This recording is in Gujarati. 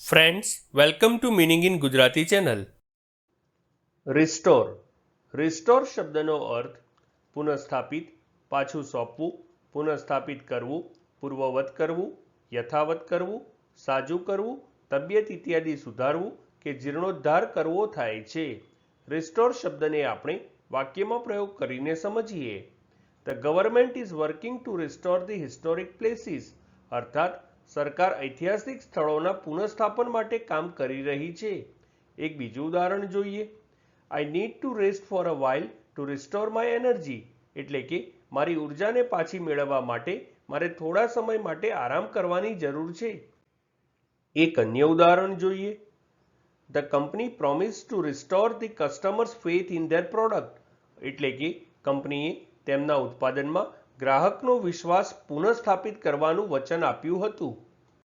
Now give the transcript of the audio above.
Friends welcome to meaning in Gujarati channel restore restore શબ્દનો અર્થ પુનઃસ્થાપિત, પાછું સોંપવું, પુનઃસ્થાપિત કરવું, પૂર્વવત કરવું, યથાવત કરવું, સાજું કરવું, તબિયત ઇત્યાદિ સુધારવું કે જીર્ણોદ્ધાર કરવો થાય છે. રિસ્ટોર શબ્દને આપણે વાક્યમાં પ્રયોગ કરીને સમજીએ. The government is working to restore the historic places અર્થાત સરકાર ઐતિહાસિક સ્થળોના પુનઃસ્થાપન માટે કામ કરી રહી છે. એક બીજું ઉદાહરણ જોઈએ. I need to rest for a while to restore my energy એટલે કે મારી ઉર્જાને પાછી મેળવવા માટે મારે થોડા સમય માટે આરામ કરવાની જરૂર છે. એક અન્ય ઉદાહરણ જોઈએ. The company promise to restore the customers faith in their product એટલે કે કંપનીએ તેમના ઉત્પાદનમાં ગ્રાહકનો વિશ્વાસ પુનઃસ્થાપિત કરવાનું વચન આપ્યું હતું.